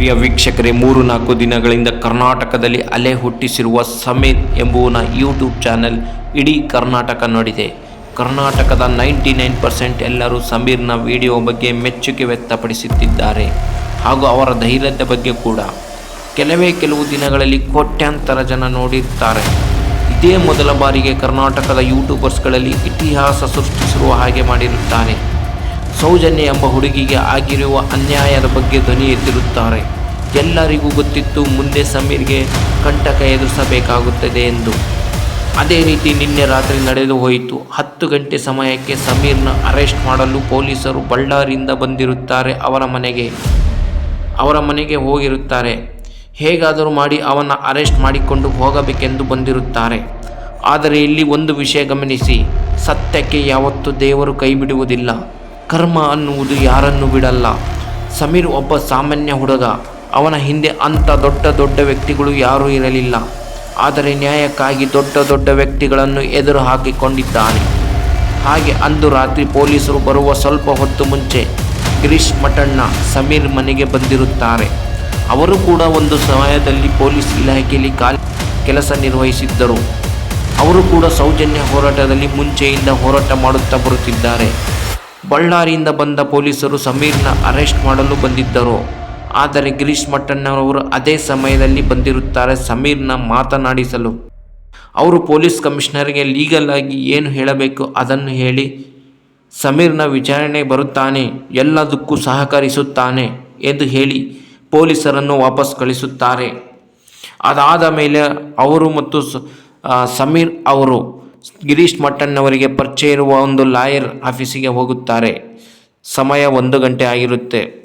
ಪ್ರಿಯ ವೀಕ್ಷಕರೇ, ಮೂರು ನಾಲ್ಕು ದಿನಗಳಿಂದ ಕರ್ನಾಟಕದಲ್ಲಿ ಅಲೆ ಹುಟ್ಟಿಸಿರುವ ಸಮೇತ್ ಎಂಬುವನ ಯೂಟ್ಯೂಬ್ ಚಾನೆಲ್ ಇಡೀ ಕರ್ನಾಟಕ ನೋಡಿದೆ. ಕರ್ನಾಟಕದ ನೈಂಟಿ ನೈನ್ ಪರ್ಸೆಂಟ್ ಎಲ್ಲರೂ ಸಮೀರ್ನ ವಿಡಿಯೋ ಬಗ್ಗೆ ಮೆಚ್ಚುಗೆ ವ್ಯಕ್ತಪಡಿಸುತ್ತಿದ್ದಾರೆ ಹಾಗೂ ಅವರ ಧೈರ್ಯದ ಬಗ್ಗೆ ಕೂಡ. ಕೆಲವೇ ಕೆಲವು ದಿನಗಳಲ್ಲಿ ಕೋಟ್ಯಾಂತರ ಜನ ನೋಡಿರ್ತಾರೆ. ಇದೇ ಮೊದಲ ಬಾರಿಗೆ ಕರ್ನಾಟಕದ ಯೂಟ್ಯೂಬರ್ಸ್ಗಳಲ್ಲಿ ಇತಿಹಾಸ ಸೃಷ್ಟಿಸಿರುವ ಹಾಗೆ ಮಾಡಿರುತ್ತಾನೆ. ಸೌಜನ್ಯ ಎಂಬ ಹುಡುಗಿಗೆ ಆಗಿರುವ ಅನ್ಯಾಯದ ಬಗ್ಗೆ ಧ್ವನಿ ಎತ್ತಿರುತ್ತಾರೆ. ಎಲ್ಲರಿಗೂ ಗೊತ್ತಿತ್ತು ಮುಂದೆ ಸಮೀರ್ಗೆ ಕಂಟಕ ಎದುರಿಸಬೇಕಾಗುತ್ತದೆ ಎಂದು. ಅದೇ ರೀತಿ ನಿನ್ನೆ ರಾತ್ರಿ ನಡೆದು ಹೋಯಿತು. ಹತ್ತು ಗಂಟೆ ಸಮಯಕ್ಕೆ ಸಮೀರ್ನ ಅರೆಸ್ಟ್ ಮಾಡಲು ಪೊಲೀಸರು ಬಳ್ಳಾರಿಯಿಂದ ಬಂದಿರುತ್ತಾರೆ ಅವರ ಮನೆಗೆ. ಅವರ ಮನೆಗೆ ಹೋಗಿರುತ್ತಾರೆ. ಹೇಗಾದರೂ ಮಾಡಿ ಅವನ ಅರೆಸ್ಟ್ ಮಾಡಿಕೊಂಡು ಹೋಗಬೇಕೆಂದು ಬಂದಿರುತ್ತಾರೆ. ಆದರೆ ಇಲ್ಲಿ ಒಂದು ವಿಷಯ ಗಮನಿಸಿ. ಸತ್ಯಕ್ಕೆ ಯಾವತ್ತೂ ದೇವರು ಕೈ ಬಿಡುವುದಿಲ್ಲ ಕರ್ಮ ಅನ್ನುವುದು ಯಾರನ್ನು ಬಿಡಲ್ಲ. ಸಮೀರ್ ಒಬ್ಬ ಸಾಮಾನ್ಯ ಹುಡುಗ. ಅವನ ಹಿಂದೆ ಅಂಥ ದೊಡ್ಡ ದೊಡ್ಡ ವ್ಯಕ್ತಿಗಳು ಯಾರೂ ಇರಲಿಲ್ಲ. ಆದರೆ ನ್ಯಾಯಕ್ಕಾಗಿ ದೊಡ್ಡ ದೊಡ್ಡ ವ್ಯಕ್ತಿಗಳನ್ನು ಎದುರು ಹಾಕಿಕೊಂಡಿದ್ದಾನೆ. ಹಾಗೆ ಅಂದು ರಾತ್ರಿ ಪೊಲೀಸರು ಬರುವ ಸ್ವಲ್ಪ ಹೊತ್ತು ಮುಂಚೆ ಗಿರೀಶ್ ಮಠಣ್ಣ ಸಮೀರ್ ಮನೆಗೆ ಬಂದಿರುತ್ತಾರೆ. ಅವರು ಕೂಡ ಒಂದು ಸಮಯದಲ್ಲಿ ಪೊಲೀಸ್ ಇಲಾಖೆಯಲ್ಲಿ ಕಾಲ ಕೆಲಸ ನಿರ್ವಹಿಸಿದ್ದರು. ಅವರು ಕೂಡ ಸೌಜನ್ಯ ಹೋರಾಟದಲ್ಲಿ ಮುಂಚೆಯಿಂದ ಹೋರಾಟ ಮಾಡುತ್ತಾ ಬರುತ್ತಿದ್ದಾರೆ. ಬಳ್ಳಾರಿಯಿಂದ ಬಂದ ಪೊಲೀಸರು ಸಮೀರ್ನ ಅರೆಸ್ಟ್ ಮಾಡಲು ಬಂದಿದ್ದರು. ಆದರೆ ಗಿರೀಶ್ ಮಠಣ್ಣವರು ಅದೇ ಸಮಯದಲ್ಲಿ ಬಂದಿರುತ್ತಾರೆ ಸಮೀರ್ನ ಮಾತನಾಡಿಸಲು. ಅವರು ಪೊಲೀಸ್ ಕಮಿಷನರ್ಗೆ ಲೀಗಲ್ ಆಗಿ ಏನು ಹೇಳಬೇಕು ಅದನ್ನು ಹೇಳಿ, ಸಮೀರ್ನ ವಿಚಾರಣೆ ಬರುತ್ತಾನೆ, ಎಲ್ಲದಕ್ಕೂ ಸಹಕರಿಸುತ್ತಾನೆ ಎಂದು ಹೇಳಿ ಪೊಲೀಸರನ್ನು ವಾಪಸ್ ಕಳಿಸುತ್ತಾರೆ. ಅದಾದ ಮೇಲೆ ಅವರು ಮತ್ತು ಸಮೀರ್ ಅವರು ಗಿರೀಶ್ ಮಟ್ಟಣ್ಣವರಿಗೆ ಪರಿಚಯ ಇರುವ ಒಂದು ಲಾಯರ್ ಆಫೀಸಿಗೆ ಹೋಗುತ್ತಾರೆ. ಸಮಯ ಒಂದು ಗಂಟೆ ಆಗಿರುತ್ತೆ.